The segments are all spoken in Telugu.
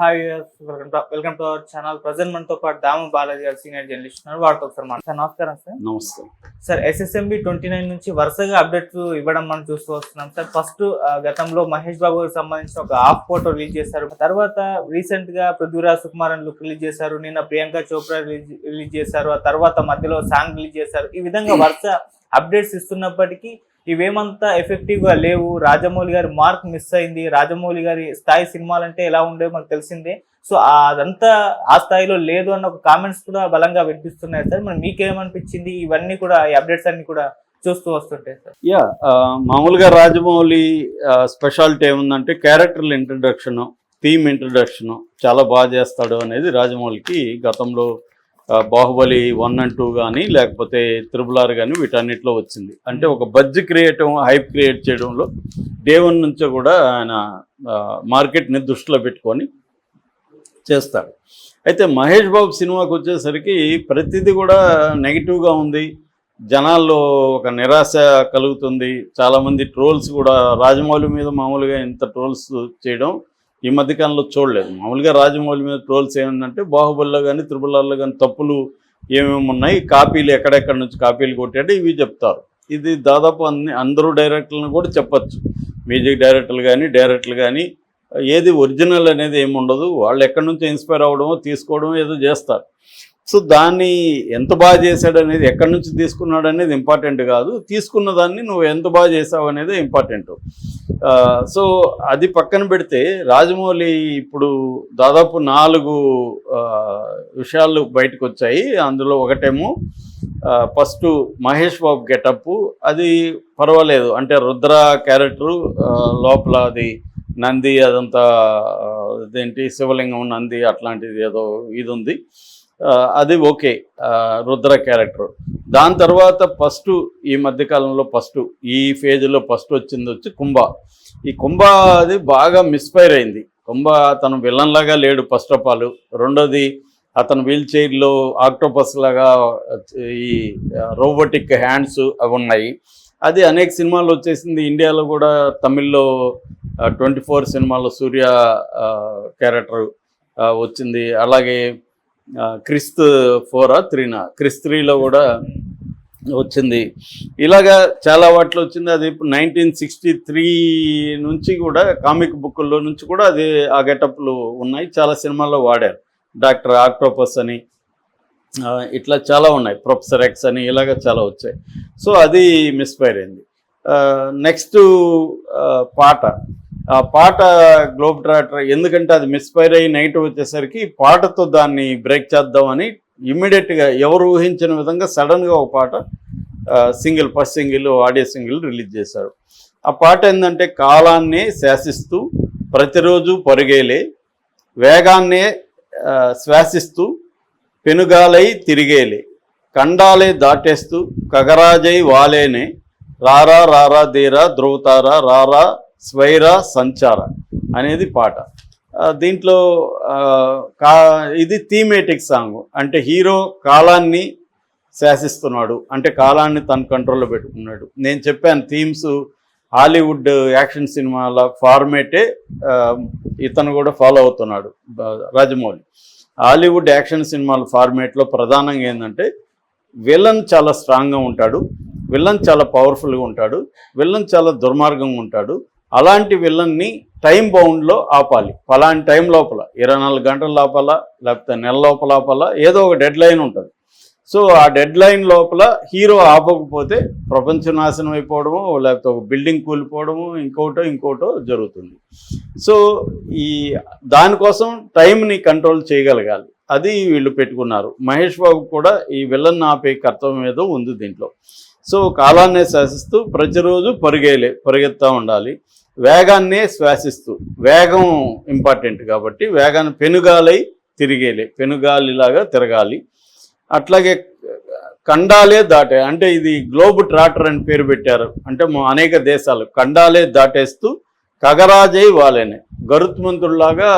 Hi welcome to welcome to our channel present మనతో పాటు దాము బాలాజీ గారు సీనియర్ జర్నలిస్ట్ ఉన్నారు. వారితో ఒకసారి మాట సార్ నమస్కారం సార్. నమస్తే సార్ ఎస్ఎస్ఎంబి ట్వంటీ నైన్ నుంచి వరుసగా అప్డేట్స్ ఇవ్వడం మనం చూస్తూ వస్తున్నాం. సార్ ఫస్ట్ గతంలో మహేష్ బాబు సంబంధించిన ఒక హాఫ్ ఫోటో రిలీజ్ చేశారు. తర్వాత రీసెంట్గా పృథ్వీరాజ్ సుకుమారన్ లుక్ రిలీజ్ చేశారు. నిన్న ప్రియాంక చోప్రా రిలీజ్ రిలీజ్ చేశారు. ఆ తర్వాత మధ్యలో సాంగ్ రిలీజ్ చేశారు. ఈ విధంగా వరుస అప్డేట్స్ ఇస్తున్నప్పటికీ ఇవేమంతా ఎఫెక్టివ్గా లేవు. రాజమౌళి గారి మార్క్ మిస్ అయింది. రాజమౌళి గారి స్థాయి సినిమాలంటే ఎలా ఉండేవి మనకు తెలిసిందే. సో అదంతా ఆ స్థాయిలో లేదు అన్న ఒక కామెంట్స్ కూడా బలంగా వినిపిస్తున్నాయి సార్. మరి మీకేమనిపించింది? ఇవన్నీ కూడా ఈ అప్డేట్స్ అన్ని కూడా చూస్తూ వస్తుంటాయి సార్. యా మామూలుగా రాజమౌళి స్పెషాలిటీ ఏముందంటే క్యారెక్టర్ల ఇంట్రడక్షన్ థీమ్ ఇంట్రడక్షన్ చాలా బాగా చేస్తాడు అనేది రాజమౌళికి గతంలో బాహుబలి వన్ అండ్ టూ కానీ లేకపోతే త్రిబుల్ ఆర్ కానీ వీటన్నిటిలో వచ్చింది. అంటే ఒక బజ్ క్రియేట్ హైప్ క్రియేట్ చేయడంలో డే వన్ నుంచో కూడా ఆయన మార్కెట్ని దృష్టిలో పెట్టుకొని చేస్తాడు. అయితే మహేష్ బాబు సినిమాకి వచ్చేసరికి ప్రతిదీ కూడా నెగిటివ్గా ఉంది. జనాల్లో ఒక నిరాశ కలుగుతుంది. చాలామంది ట్రోల్స్ కూడా రాజమౌళి మీద మామూలుగా ఇంత ట్రోల్స్ చేయడం ఈ మధ్యకాలంలో చూడలేదు. మామూలుగా రాజమౌళి మీద ట్రోల్స్ ఏముందంటే బాహుబలిలో కానీ త్రిబులాల్లో కానీ తప్పులు ఏమేమి ఉన్నాయి కాపీలు ఎక్కడెక్కడ నుంచి కాపీలు కొట్టాడు ఇవి చెప్తారు. ఇది దాదాపు అన్ని అందరూ డైరెక్టర్లను కూడా చెప్పచ్చు. మ్యూజిక్ డైరెక్టర్లు కానీ డైరెక్టర్లు కానీ ఏది ఒరిజినల్ అనేది ఏమి ఉండదు. వాళ్ళు ఎక్కడి నుంచి ఇన్స్పైర్ అవ్వడమో తీసుకోవడమో ఏదో చేస్తారు. సో దాన్ని ఎంత బాగా చేశాడు అనేది ఎక్కడి నుంచి తీసుకున్నాడు అనేది ఇంపార్టెంట్ కాదు. తీసుకున్న దాన్ని నువ్వు ఎంత బాగా చేసావు అనేది ఇంపార్టెంట్. సో అది పక్కన పెడితే రాజమౌళి ఇప్పుడు దాదాపు నాలుగు విషయాలు బయటకు వచ్చాయి. అందులో ఒకటేమో ఫస్ట్ మహేష్ బాబు గెటప్. అది పర్వాలేదు. అంటే రుద్ర క్యారెక్టరు లోపల అది నంది అదంతా ఆ, ఇదేంటి శివలింగం నంది అట్లాంటిది ఏదో ఇది ఉంది. అది ఓకే రుద్ర క్యారెక్టర్. దాని తర్వాత ఫస్ట్ ఈ మధ్యకాలంలో ఫస్ట్ ఈ ఫేజ్లో ఫస్ట్ వచ్చింది వచ్చి కుంభ. ఈ కుంభ అది బాగా మిస్ఫైర్ అయింది. కుంభ అతను విలన్ లాగా లేడు ఫస్ట్ ఆఫ్ ఆల్ రెండోది అతను వీల్ చైర్లో ఆక్టోపస్ లాగా ఈ రోబోటిక్ హ్యాండ్స్ అవి ఉన్నాయి. అది అనేక సినిమాలు వచ్చేసింది. ఇండియాలో కూడా తమిళ్ళో ట్వంటీ ఫోర్ సినిమాలో సూర్య క్యారెక్టర్ వచ్చింది. అలాగే క్రిస్తు ఫోరా త్రీనా క్రిస్త్రీలో కూడా వచ్చింది. ఇలాగా చాలా వాటిలో వచ్చింది. అది ఇప్పుడు నైన్టీన్ సిక్స్టీ త్రీ నుంచి కూడా కామిక్ బుక్కుల్లో నుంచి కూడా అది ఆ గెటప్లు ఉన్నాయి. చాలా సినిమాల్లో వాడారు. డాక్టర్ ఆక్టోపస్ అని ఇట్లా చాలా ఉన్నాయి. ప్రొఫెసర్ ఎక్స్ అని ఇలాగ చాలా వచ్చాయి. సో అది మిస్ఫైర్ అయింది. నెక్స్ట్ పాట. ఆ పాట గ్లోబ్ ట్రాటర్ ఎందుకంటే అది మిస్ఫైర్ అయ్యి నెగిటివ్ వచ్చేసరికి పాటతో దాన్ని బ్రేక్ చేద్దామని ఇమ్మీడియట్గా ఎవరు ఊహించిన విధంగా సడన్గా ఒక పాట single first single audio single release చేశారు. ఆ పాట ఏంటంటే కాలాన్నే శాసిస్తూ ప్రతిరోజు పరుగేలే వేగాన్నే శ్వాసిస్తూ పెనుగాలై తిరిగేలే కండాలే దాటేస్తూ కగరాజై వాలేనే రారా రారా దీరా ధ్రువతారా రారా స్వైర సంచార అనేది పాట. దీంట్లో కా ఇది థీమేటిక్ సాంగ్. అంటే హీరో కాలాన్ని శాసిస్తున్నాడు. అంటే కాలాన్ని తన కంట్రోల్లో పెట్టుకున్నాడు. నేను చెప్పాను థీమ్స్ హాలీవుడ్ యాక్షన్ సినిమాల ఫార్మేటే ఇతను కూడా ఫాలో అవుతున్నాడు రాజమౌళి. హాలీవుడ్ యాక్షన్ సినిమాల ఫార్మేట్లో ప్రధానంగా ఏంటంటే విలన్ చాలా స్ట్రాంగ్గా ఉంటాడు. విలన్ చాలా పవర్ఫుల్గా ఉంటాడు. విలన్ చాలా దుర్మార్గంగా ఉంటాడు. అలాంటి విలన్ని టైం బౌండ్లో ఆపాలి. ఫలాంటి టైం లోపల ఇరవై నాలుగు గంటల లోపల లేకపోతే నెల లోపల ఆపాల ఏదో ఒక డెడ్ లైన్ ఉంటుంది. సో ఆ డెడ్ లైన్ లోపల హీరో ఆపకపోతే ప్రపంచ నాశనం అయిపోవడము లేకపోతే ఒక బిల్డింగ్ కూలిపోవడము ఇంకోటో ఇంకోటో జరుగుతుంది. సో ఈ దానికోసం టైంని కంట్రోల్ చేయగలగాలి. అది వీళ్ళు పెట్టుకున్నారు. మహేష్ బాబు కూడా ఈ విలన్ ఆపే కర్తవ్యం ఏదో ఉంది దీంట్లో. సో కాలాన్ని శాసిస్తూ ప్రతిరోజు పరుగేలే పరిగెత్తా ఉండాలి. వేగాన్నే శ్వాసిస్తూ వేగం ఇంపార్టెంట్ కాబట్టి వేగాన్ని పెనుగాలై తిరిగేలే పెనుగాలిలాగా తిరగాలి. అట్లాగే కండాలే దాటే అంటే ఇది గ్లోబ్ ట్రాటర్ అని పేరు పెట్టారు. అంటే మా అనేక దేశాలు కండాలే దాటేస్తూ కగరాజై వాలేనే. గరుత్మంతుడిలాగా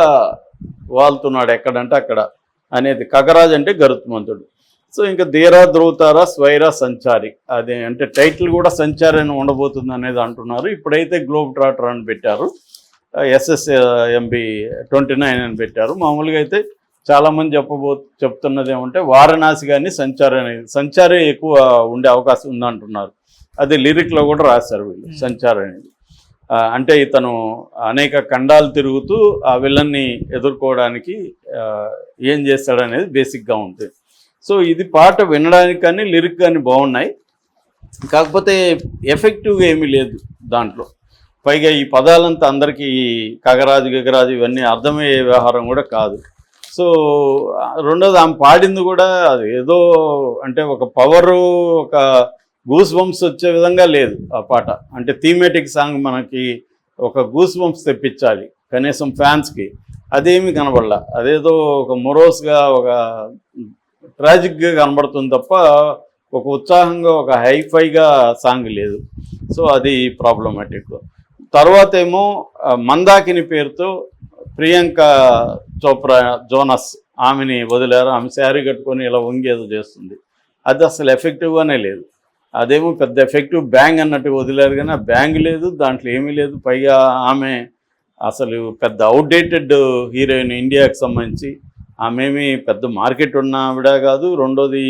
వాళ్తున్నాడు ఎక్కడంటే అక్కడ. అనేది కగరాజ్ అంటే గరుత్మంతుడు. సో ఇంకా ధీరా ధ్రువతారా స్వైరా సంచారి. అదే అంటే టైటిల్ కూడా సంచారి అని ఉండబోతుంది అనేది అంటున్నారు. ఇప్పుడైతే గ్లోబ్ ట్రాటర్ అని పెట్టారు. ఎస్ఎస్ ఎంబి ట్వంటీ నైన్ అని పెట్టారు. మామూలుగా అయితే చాలామంది చెప్పబో చెప్తున్నది ఏమంటే వారణాసి కానీ సంచారి అనేది సంచారి ఎక్కువ ఉండే అవకాశం ఉందంటున్నారు. అది లిరిక్లో కూడా రాశారు వీళ్ళు సంచారి అనేది అంటే ఇతను అనేక ఖండాలు తిరుగుతూ ఆ విలన్ని ఎదుర్కోవడానికి ఏం చేస్తాడనేది బేసిక్గా ఉంటుంది సో ఇది పాట వినడానికి కానీ లిరిక్ కానీ బాగున్నాయి. కాకపోతే ఎఫెక్టివ్గా ఏమీ లేదు దాంట్లో. పైగా ఈ పదాలంతా అందరికీ కగరాజు గగరాజు ఇవన్నీ అర్థమయ్యే వ్యవహారం కూడా కాదు. సో రెండోది ఆమె పాడింది కూడా అది ఏదో అంటే ఒక పవరు ఒక గూస్ బంప్స్ వచ్చే విధంగా లేదు ఆ పాట. అంటే థీమేటిక్ సాంగ్ మనకి ఒక గూస్ బంప్స్ తెప్పించాలి కనీసం ఫ్యాన్స్కి. అదేమి కనబడలా. అదేదో ఒక మొరోస్గా ఒక ట్రాజిక్గా కనబడుతుంది తప్ప ఒక ఉత్సాహంగా ఒక హైఫైగా సాంగ్ లేదు. సో అది ప్రాబ్లమాటిక్ తర్వాత ఏమో మందాకిని పేరుతో ప్రియాంక చోప్రా జోనస్ ఆమెని వదిలారు. ఆమె శారీ కట్టుకొని ఇలా వంగేదో చేస్తుంది. అది అసలు ఎఫెక్టివ్గానే లేదు. అదేమో పెద్ద ఎఫెక్టివ్ బ్యాంగ్ అన్నట్టు వదిలేరు కానీ ఆ బ్యాంగ్ లేదు దాంట్లో ఏమీ లేదు. పైగా ఆమె అసలు పెద్ద అవుట్డేటెడ్ హీరోయిన్ ఇండియాకి సంబంధించి ఆమెమి పెద్ద మార్కెట్ ఉన్న ఆవిడ కాదు రెండోది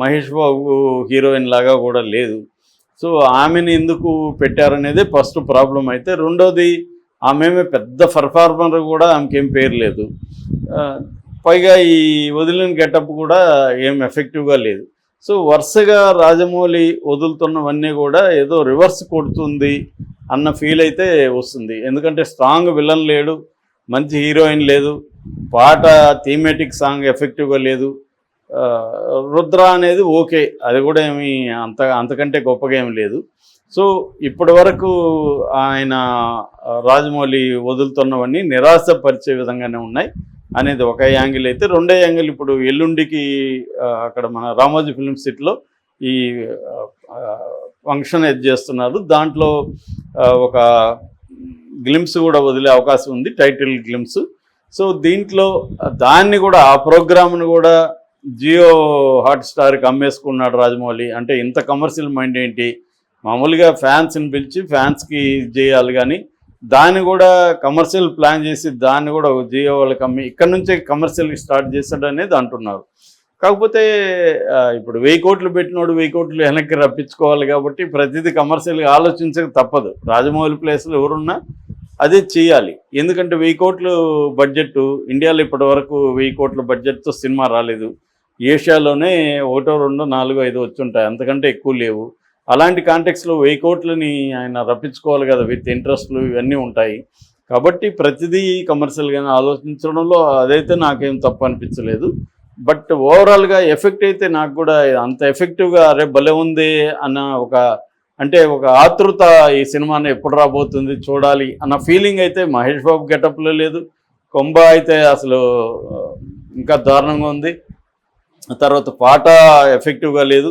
మహేష్ బాబు హీరోయిన్ లాగా కూడా లేదు. సో ఆమెను ఎందుకు పెట్టారనేదే ఫస్ట్ ప్రాబ్లం అయితే రెండోది ఆమెమే పెద్ద పర్ఫార్మర్ కూడా ఆమెకేం పేరు లేదు. పైగా ఈ వదిలిన గెటప్ కూడా ఏం ఎఫెక్టివ్గా లేదు. సో వరుసగా రాజమౌళి వదులుతున్నవన్నీ కూడా ఏదో రివర్స్ కొడుతుంది అన్న ఫీల్ అయితే వస్తుంది. ఎందుకంటే స్ట్రాంగ్ విలన్ లేడు మంచి హీరోయిన్ లేదు. పాట థీమేటిక్ సాంగ్ ఎఫెక్టివ్గా లేదు. రుద్ర అనేది ఓకే. అది కూడా ఏమి అంత అంతకంటే గొప్పగా ఏమి లేదు. సో ఇప్పటి వరకు ఆయన రాజమౌళి వదులుతున్నవన్నీ నిరాశపరిచే విధంగానే ఉన్నాయి. అనేది ఒక యాంగిల్ అయితే. రెండో యాంగిల్ ఇప్పుడు ఎల్లుండికి అక్కడ మన రామోజీ ఫిల్మ్ సిటీలో ఈ ఫంక్షన్ ఎడ్ చేస్తున్నారు. దాంట్లో ఒక గ్లిమ్స్ కూడా వదిలే అవకాశం ఉంది టైటిల్ గ్లిమ్స్ సో దీంట్లో దాన్ని కూడా ఆ ప్రోగ్రామ్ను కూడా జియో హాట్స్టార్కి అమ్మేసుకున్నాడు రాజమౌళి. అంటే ఇంత కమర్షియల్ మైండ్ ఏంటి? మామూలుగా ఫ్యాన్స్ని పిలిచి ఫ్యాన్స్కి చేయాలి కానీ దాన్ని కూడా కమర్షియల్ ప్లాన్ చేసి దాన్ని కూడా జియో వాళ్ళకి అమ్మి ఇక్కడ నుంచే కమర్షియల్కి స్టార్ట్ చేశాడనేది అంటున్నారు. కాకపోతే ఇప్పుడు వెయ్యి కోట్లు పెట్టినోడు వెయ్యి కోట్లు వెనక్కి రప్పించుకోవాలి కాబట్టి ప్రతిదీ కమర్షియల్గా ఆలోచించక తప్పదు. రాజమౌళి ప్లేస్లో ఎవరున్నా అదే చేయాలి. ఎందుకంటే వెయ్యి కోట్లు బడ్జెట్ ఇండియాలో ఇప్పటి వరకు వెయ్యి కోట్ల బడ్జెట్తో సినిమా రాలేదు. ఏషియాలోనే ఒకటో రెండో నాలుగో ఐదో వచ్చుంటాయి. అంతకంటే ఎక్కువ లేవు. అలాంటి కాంటెక్స్లో వెయ్యి కోట్లని ఆయన రప్పించుకోవాలి కదా విత్ ఇంట్రెస్ట్లు ఇవన్నీ ఉంటాయి. కాబట్టి ప్రతిదీ కమర్షియల్గానే ఆలోచించడంలో అదైతే నాకేం తప్పు అనిపించలేదు. బట్ ఓవరాల్గా ఎఫెక్ట్ అయితే నాకు కూడా అంత ఎఫెక్టివ్గా అరే భలే ఉంది అన్న ఒక అంటే ఒక ఆతృత ఈ సినిమాని ఎప్పుడు రాబోతుంది చూడాలి అన్న ఫీలింగ్ అయితే మహేష్ బాబు గెటప్లో లేదు. కొంబ అయితే అసలు ఇంకా దారుణంగా ఉంది. తర్వాత పాట ఎఫెక్టివ్గా లేదు.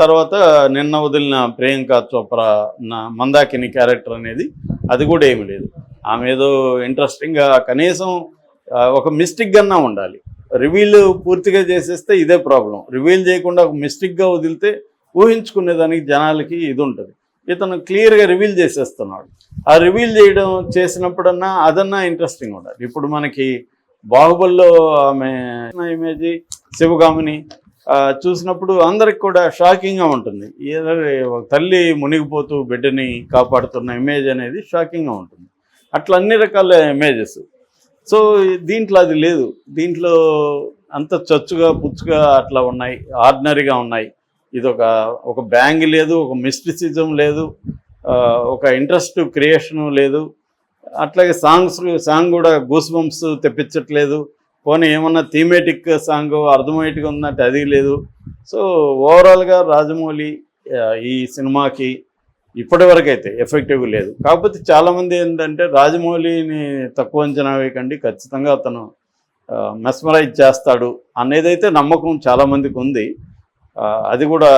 తర్వాత నిన్న వదిలిన ప్రియాంక చోప్రా నా మందాకిని క్యారెక్టర్ అనేది అది కూడా ఏమి లేదు. ఆమె ఏదో ఇంట్రెస్టింగ్గా కనీసం ఒక మిస్టేక్ కన్నా ఉండాలి. రివీల్ పూర్తిగా చేసేస్తే ఇదే ప్రాబ్లం రివీల్ చేయకుండా ఒక మిస్టేక్గా వదిలితే ఊహించుకునేదానికి జనాలకి ఇది ఉంటుంది. ఇతను క్లియర్గా రివీల్ చేసేస్తున్నాడు. ఆ రివీల్ చేయడం చేసినప్పుడన్నా అదన్నా ఇంట్రెస్టింగ్ ఉండాలి. ఇప్పుడు మనకి బాహుబలిలో ఆమె ఇమేజ్ శివగామిని చూసినప్పుడు అందరికి కూడా షాకింగ్గా ఉంటుంది. ఒక తల్లి మునిగిపోతూ బిడ్డని కాపాడుతున్న ఇమేజ్ అనేది షాకింగ్గా ఉంటుంది. అట్లా అన్ని రకాల ఇమేజెస్ సో దీంట్లో అది లేదు. దీంట్లో అంత చచ్చుగా పుచ్చుగా అట్లా ఉన్నాయి. ఆర్డినరీగా ఉన్నాయి. ఇది ఒక ఒక బ్యాంగ్ లేదు ఒక మిస్టిసిజం లేదు ఒక ఇంట్రెస్ట్ క్రియేషను లేదు. అట్లాగే సాంగ్స్ సాంగ్ కూడా గూస్ బంప్స్ తెప్పించట్లేదు. పోనీ ఏమన్నా థీమేటిక్ సాంగ్ అర్థమయ్యేట్టుగా ఉందంటే అది లేదు. సో ఓవరాల్గా రాజమౌళి ఈ సినిమాకి ఇప్పటి వరకు అయితే ఎఫెక్టివ్ లేదు. కాకపోతే చాలామంది ఏంటంటే రాజమౌళిని తక్కువ అంచనా వేయకండి ఖచ్చితంగా అతను మెస్మరైజ్ చేస్తాడు అనేదైతే నమ్మకం చాలామందికి ఉంది. అది కూడా